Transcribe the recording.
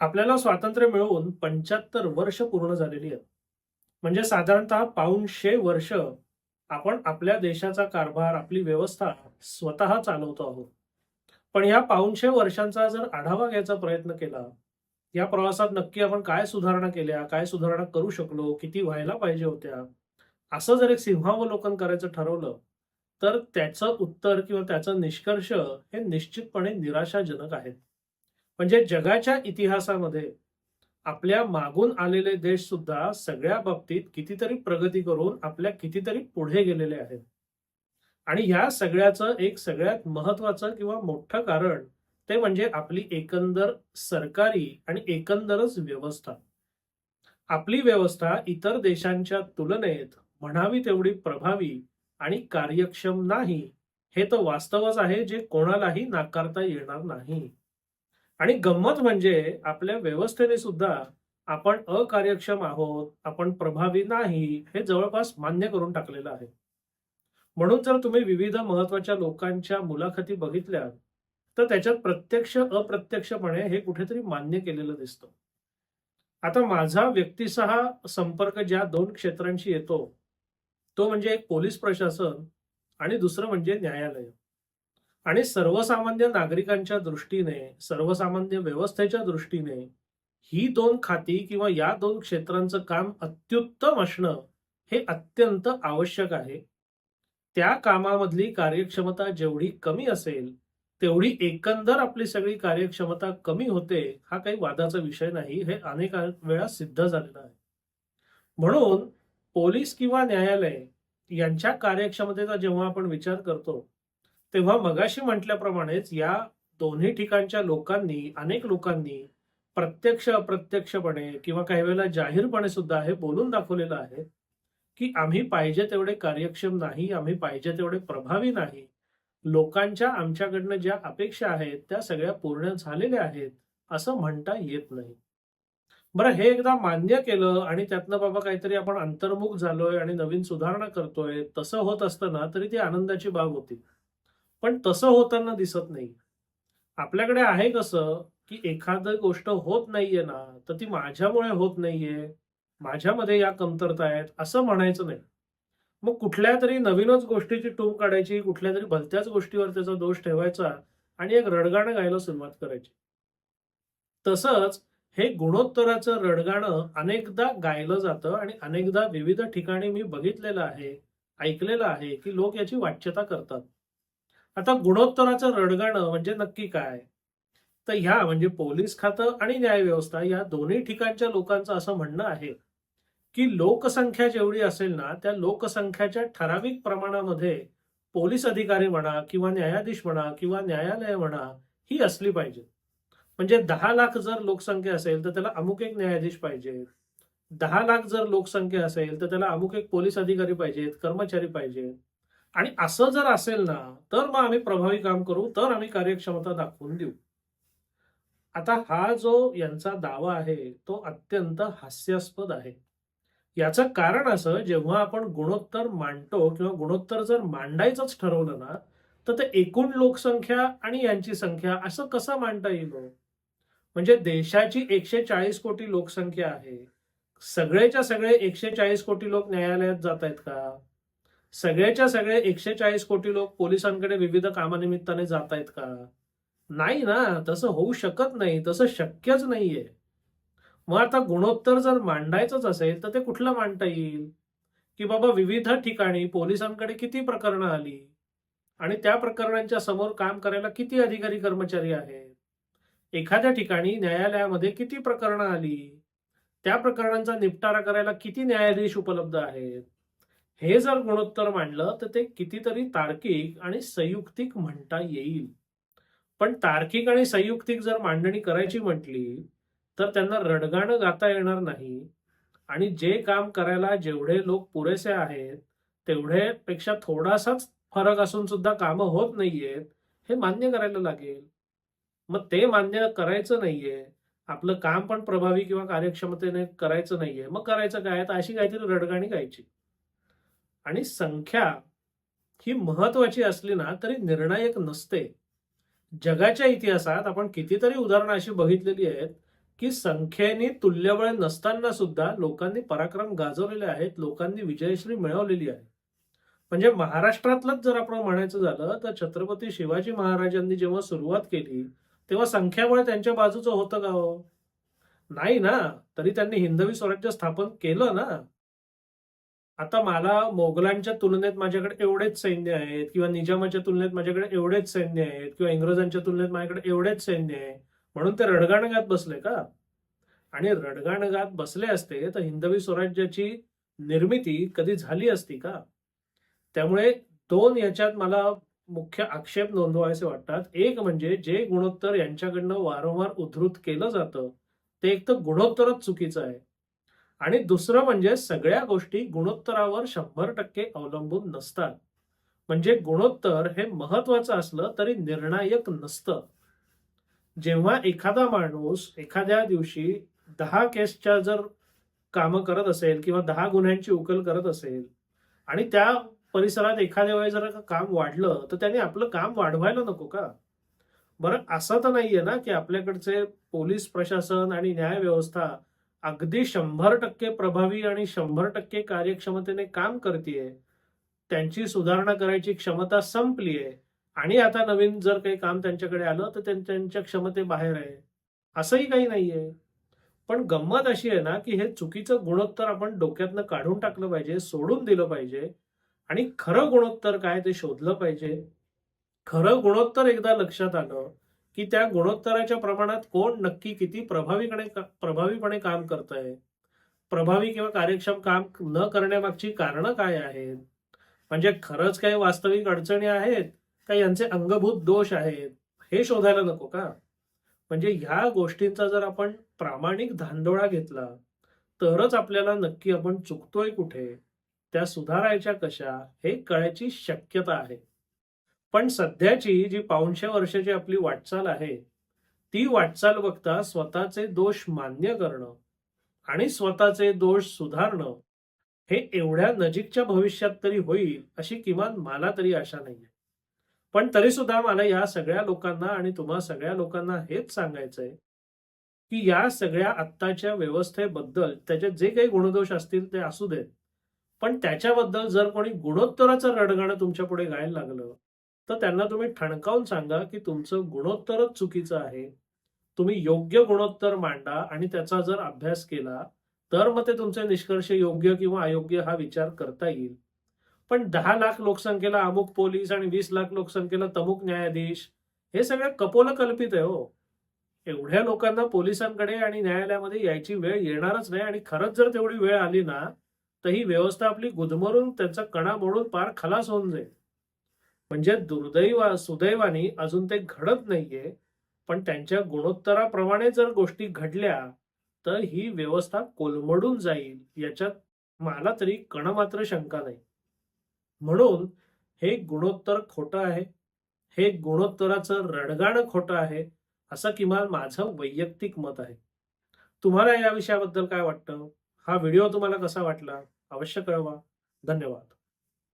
आपल्याला स्वातंत्र्य मिळवून पंच्याहत्तर वर्ष पूर्ण झालेली आहेत. म्हणजे साधारणतः पाऊणशे वर्ष आपण आपल्या देशाचा कारभार आपली व्यवस्था स्वतः चालवतो आहोत. पण या पाऊणशे वर्षांचा जर आढावा घ्यायचा प्रयत्न केला या प्रवासात नक्की आपण काय सुधारणा केल्या काय सुधारणा करू शकलो किती व्हायला पाहिजे होत्या असं जर एक सिंहावलोकन करायचं ठरवलं तर त्याचं उत्तर किंवा त्याचा निष्कर्ष हे निश्चितपणे निराशाजनक आहेत. म्हणजे जगाच्या इतिहासामध्ये आपल्या मागून आलेले देश सुद्धा सगळ्या बाबतीत कितीतरी प्रगती करून आपल्या कितीतरी पुढे गेलेले आहेत. आणि ह्या सगळ्याचं एक सगळ्यात महत्वाचं किंवा मोठं कारण ते म्हणजे आपली एकंदर सरकारी आणि एकंदरच व्यवस्था. आपली व्यवस्था इतर देशांच्या तुलनेत म्हणावी तेवढी प्रभावी आणि कार्यक्षम नाही हे तर वास्तवच आहे जे कोणालाही नाकारता येणार नाही. आणि गंमत म्हणजे आपल्या व्यवस्थेने सुद्धा आपण अकार्यक्षम आहोत आपण प्रभावी नाही हे जवळपास मान्य करून टाकलेलं आहे. म्हणून जर तुम्ही विविध महत्त्वाच्या लोकांच्या मुलाखती बघितल्या तर त्याच्यात प्रत्यक्ष अप्रत्यक्षपणे हे कुठेतरी मान्य केलेलं दिसतं. आता माझा व्यक्तिसहा संपर्क ज्या दोन क्षेत्रांशी येतो तो म्हणजे एक पोलीस प्रशासन आणि दुसरं म्हणजे न्यायालय. आणि सर्वसामान्य नागरिकांच्या दृष्टीने सर्वसामान्य व्यवस्थेच्या दृष्टीने ही दोन खाती किंवा या दोन क्षेत्रांचं काम अत्युत्तम असणं हे अत्यंत आवश्यक आहे. त्या कामामधली कार्यक्षमता जेवढी कमी असेल तेवढी एकंदर आपली सगळी कार्यक्षमता कमी होते हा काही वादाचा विषय नाही हे अनेक वेळा सिद्ध झालेलं आहे. म्हणून पोलीस किंवा न्यायालय यांच्या कार्यक्षमतेचा जेव्हा आपण विचार करतो तेव्हा मगाशी म्हटल्याप्रमाणेच या दोन्ही ठिकाणच्या लोकांनी अनेक लोकांनी प्रत्यक्ष अप्रत्यक्षपणे किंवा काही वेळेला जाहीरपणे सुद्धा हे बोलून दाखवलेलं आहे की आम्ही पाहिजे तेवढे कार्यक्षम नाही आम्ही पाहिजे तेवढे प्रभावी नाही. लोकांच्या आमच्याकडनं ज्या अपेक्षा आहेत त्या सगळ्या पूर्ण झालेल्या आहेत असं म्हणता येत नाही. बरं हे एकदा मान्य केलं आणि त्यातनं बाबा काहीतरी आपण अंतर्मुख झालोय आणि नवीन सुधारणा करतोय तसं होत असताना तरी ती आनंदाची बाब होती. पण तसं होताना दिसत नाही. आपल्याकडे आहे कसं की एखादं गोष्ट होत नाहीये ना तर ती माझ्यामुळे होत नाहीये. माझ्यामध्ये या कमतरता आहेत असं म्हणायचं नाही. मग कुठल्या तरी नवीनच गोष्टीची टूम काढायची कुठल्या तरी भलत्याच गोष्टीवर त्याचा दोष ठेवायचा आणि एक रडगाणं गायला सुरुवात करायची. तसंच हे गुणोत्तराचं रडगाणं अनेकदा गायलं जातं आणि अनेकदा विविध ठिकाणी मी बघितलेलं आहे ऐकलेलं आहे की लोक याची वाच्यता करतात. आता गुणोत्तराचं रडगाणं म्हणजे नक्की काय? तर ह्या म्हणजे पोलीस खातं आणि न्यायव्यवस्था या दोन्ही ठिकाणच्या लोकांचं असं म्हणणं आहे की लोकसंख्या जेवढी असेल ना त्या लोकसंख्याच्या ठराविक प्रमाणामध्ये पोलीस अधिकारी म्हणा किंवा न्यायाधीश म्हणा किंवा न्यायालय म्हणा ही असली पाहिजे. म्हणजे दहा लाख जर लोकसंख्या असेल तर त्याला अमुक एक न्यायाधीश पाहिजे. दहा लाख जर लोकसंख्या असेल तर त्याला अमुक एक पोलीस अधिकारी पाहिजेत कर्मचारी पाहिजेत. आणि असं जर असेल ना तर मग आम्ही प्रभावी काम करू तर आम्ही कार्यक्षमता दाखवून देऊ. आता हा जो यांचा दावा आहे तो अत्यंत हास्यास्पद आहे. याचं कारण असं जेव्हा आपण गुणोत्तर मांडतो किंवा गुणोत्तर जर मांडायचंच ठरवलं ना तर ते एकूण लोकसंख्या आणि यांची संख्या असं कसं मांडता येईल हो? म्हणजे देशाची एकशे चाळीस कोटी लोकसंख्या आहे. सगळेच्या सगळे एकशे चाळीस कोटी लोक न्यायालयात जात आहेत का? सगळ्याच्या सगळे एकशे चाळीस कोटी लोक पोलिसांकडे विविध कामानिमित्ताने जात आहेत का? नाही ना तसं होऊ शकत नाही तसं शक्यच नाहीये. मग आता गुणोत्तर जर मांडायचंच असेल तर ते कुठलं मांडता येईल? की बाबा विविध ठिकाणी पोलिसांकडे किती प्रकरणं आली? आणि त्या प्रकरणांच्या समोर काम करायला किती अधिकारी कर्मचारी आहेत? एखाद्या ठिकाणी न्यायालयामध्ये किती प्रकरणं आली? त्या प्रकरणांचा निपटारा करायला किती न्यायाधीश उपलब्ध आहेत? हे जर गुणोत्तर मांडलं तर ते कितीतरी तार्किक आणि संयुक्तिक म्हणता येईल. पण तार्किक आणि संयुक्तिक जर मांडणी करायची म्हटली तर त्यांना रडगाणं गाता येणार नाही. आणि जे काम करायला जेवढे लोक पुरेसे आहेत तेवढे पेक्षा थोडासाच फरक असून सुद्धा कामं होत नाहीयेत हे मान्य करायला लागेल. मग ते मान्य करायचं नाहीये. आपलं काम पण प्रभावी किंवा कार्यक्षमतेने करायचं नाहीये. मग करायचं काय? तर अशी काहीतरी रडगाणी गायची. आणि संख्या ही महत्वाची असली ना तरी निर्णायक नसते. जगाच्या इतिहासात आपण कितीतरी उदाहरणं अशी बघितलेली आहेत की संख्येने तुल्यबळ नसताना सुद्धा लोकांनी पराक्रम गाजवलेले आहेत लोकांनी विजयश्री मिळवलेली आहे. म्हणजे महाराष्ट्रातलंच जर आपण म्हणायचं झालं तर छत्रपती शिवाजी महाराजांनी जेव्हा सुरुवात केली तेव्हा संख्याबळ त्यांच्या बाजूचं होतं का हो? नाही ना. तरी त्यांनी हिंदवी स्वराज्य स्थापन केलं ना. आता मला मोगलांच्या तुलनेत माझ्याकडे एवढेच सैन्य आहेत किंवा निजामाच्या तुलनेत माझ्याकडे एवढेच सैन्य आहेत किंवा इंग्रजांच्या तुलनेत माझ्याकडे एवढेच सैन्य आहे म्हणून ते रडगाणगात बसले का? आणि रडगाणगात बसले असते तर हिंदवी स्वराज्याची निर्मिती कधी झाली असती का? त्यामुळे दोन याच्यात मला मुख्य आक्षेप नोंदवायचे वाटतात. एक म्हणजे जे गुणोत्तर यांच्याकडनं वारंवार उद्धृत केलं जातं ते एक तर गुणोत्तरच चुकीचं आहे. आणि दुसरं म्हणजे सगळ्या गोष्टी गुणोत्तरावर शंभर टक्के अवलंबून नसतात. म्हणजे गुणोत्तर हे महत्वाचं असलं तरी निर्णायक नसतं. जेव्हा एखादा माणूस एखाद्या दिवशी दहा केसच्या जर कामं करत असेल किंवा दहा गुन्ह्यांची उकल करत असेल आणि त्या परिसरात एखाद्या वेळेस जर काम वाढलं तर त्याने आपलं काम वाढवायला नको का? बरं असं तर नाहीये ना की आपल्याकडचे पोलीस प्रशासन आणि न्याय व्यवस्था अगदी शंभर टक्के प्रभावी आणि शंभर टक्के कार्यक्षमतेने काम करतेय त्यांची सुधारणा करायची क्षमता संपली आहे आणि आता नवीन जर काही काम त्यांच्याकडे आलं तर त्यांच्या क्षमते बाहेर आहे. असंही काही नाहीये. पण गंमत अशी आहे ना की हे चुकीचं गुणोत्तर आपण डोक्यातनं काढून टाकलं पाहिजे सोडून दिलं पाहिजे आणि खरं गुणोत्तर काय ते शोधलं पाहिजे. खरं गुणोत्तर एकदा लक्षात आलं की त्या गुणोत्तराच्या प्रमाणात कोण नक्की किती प्रभावीपणे प्रभावीपणे काम करत आहे प्रभावी किंवा कार्यक्षम काम न करण्यामागची कारणं काय आहेत? म्हणजे खरंच काही वास्तविक अडचणी आहेत? का यांचे अंगभूत दोष आहेत? हे शोधायला नको का? म्हणजे ह्या गोष्टींचा जर आपण प्रामाणिक धांदोळा घेतला तरच आपल्याला नक्की आपण चुकतोय कुठे? त्या सुधारायच्या कशा? हे कळायची शक्यता आहे. पण सध्याची जी पाऊणशे वर्षाची आपली वाटचाल आहे ती वाटचाल बघता स्वतःचे दोष मान्य करणं आणि स्वतःचे दोष सुधारणं हे एवढ्या नजीकच्या भविष्यात तरी होईल अशी किमान मला तरी आशा नाहीये. पण तरी सुद्धा मला या सगळ्या लोकांना आणि तुम्हा सगळ्या लोकांना हेच सांगायचंय की या सगळ्या आत्ताच्या व्यवस्थेबद्दल त्याच्यात जे काही गुणदोष असतील ते असू देत. पण त्याच्याबद्दल जर कोणी गुणोत्तराचं रडगाणं तुमच्यापुढे गायला लागलं तर त्यांना तुम्ही ठणकावून सांगा की तुमचं गुणोत्तरच चुकीचं आहे. तुम्ही योग्य गुणोत्तर मांडा आणि त्याचा जर अभ्यास केला तर मग ते तुमचे निष्कर्ष योग्य किंवा अयोग्य हा विचार करता येईल. पण दहा लाख लोकसंख्येला अमुक पोलीस आणि वीस लाख लोकसंख्येला तमुक न्यायाधीश हे सगळं कपोलकल्पित आहे हो. एवढ्या लोकांना पोलिसांकडे आणि न्यायालयामध्ये यायची वेळ येणारच नाही आणि खरंच जर तेवढी वेळ आली ना तर ही व्यवस्था आपली गुदमरून त्यांचा कणा मोडून पार खलास होऊन जाईल. म्हणजे दुर्दैवा सुदैवानी अजून ते घडत नाहीये पण त्यांच्या गुणोत्तराप्रमाणे जर गोष्टी घडल्या तर ही व्यवस्था कोलमडून जाईल याच्यात मला तरी कण मात्र शंका नाही. म्हणून हे गुणोत्तर खोटं आहे हे गुणोत्तराचं रणगाणं खोटं आहे असं किमान माझं वैयक्तिक मत आहे. तुम्हाला या विषयाबद्दल काय वाटतं? हा व्हिडिओ तुम्हाला कसा वाटला? अवश्य कळवा. धन्यवाद.